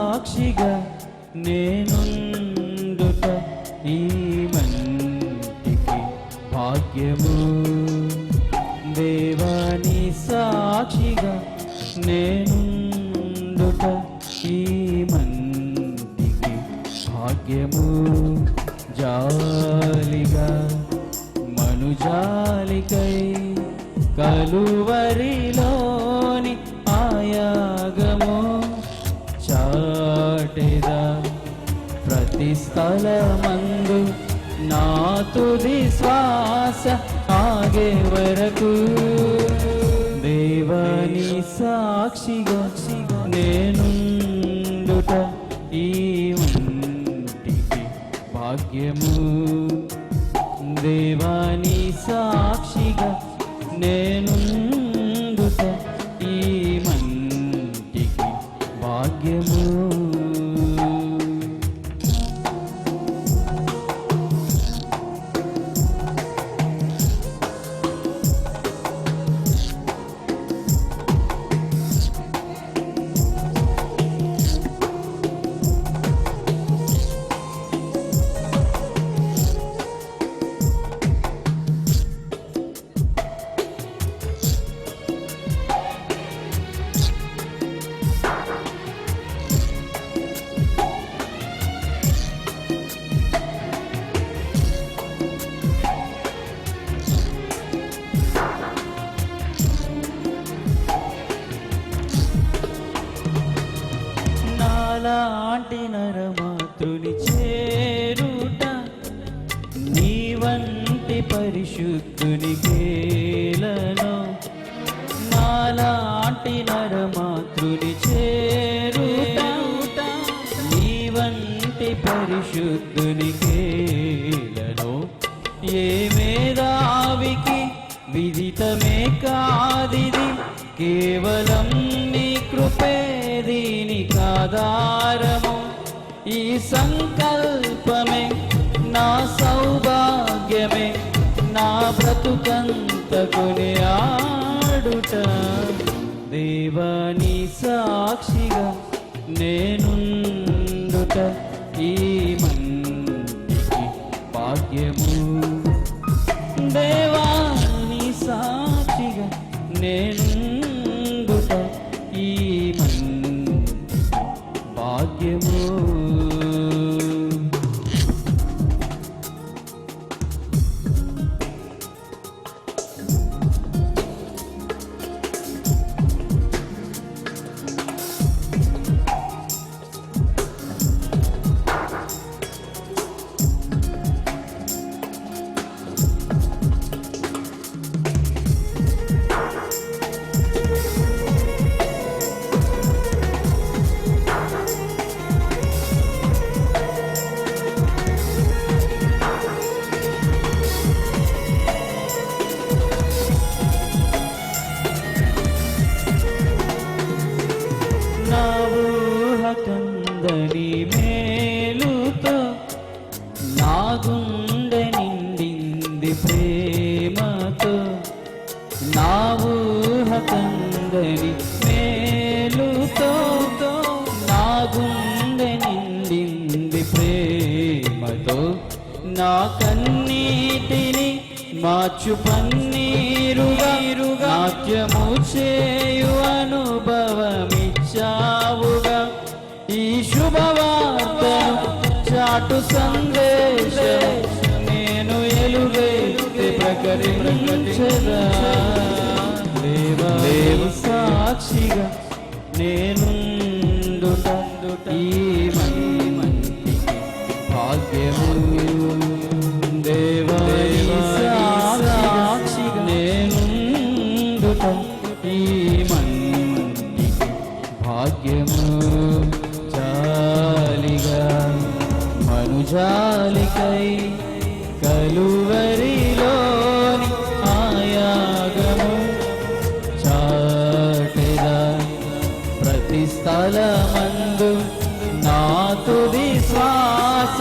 సాక్షిగా నేనుండుట ఈ మంటికి భాగ్యము. దేవాని సాక్షిగా నేనుండుట ఈ మంటికి భాగ్యము. జాలిగా మనుజాలికై కలువరిలో చాటెదా ప్రతి స్థలమందు నా తుది శ్వాస ఆగే వరకు దేవని సాక్షిగా నేనుండుట ఈ ఒంటికి భాగ్యము. దేవాని సా నాలాంటి నరమాతృని చేరుట నీ వంటి పరిశుద్ధుని కేలను నాలాంటి నరమాతృని చేరుట నీ వంటి పరిశుద్ధుని కేలను ఏ మేధావికి విదితమే కాదిది. కేవలం ఈ సంకల్పమే నా సౌభాగ్యమే నా బ్రతుకంతకుని ఆడుట. దేవాని సాక్షిగా నేనుండుట. ఈ మంచి భాగ్యము ప్రేమతో నా ఊహ కందని మేలుతో నా గుండె నిండింది ప్రేమతో నా కన్నీటిని మార్చు పన్నీరుగా నాట్యము చేయు అనుభవమిచ్చావుగా. ఈ శుభవార్తను చాటు సందేశం ప్రకటించరా దేవా దేవ సాక్షిగా నేను ఈ మంటికి భాగ్యము దేవా సాక్షిగా నేనుండుట ఈ మంటికి భాగ్యము జాలిగా మనుజాలికై కాలమందు నా తుది శ్వాస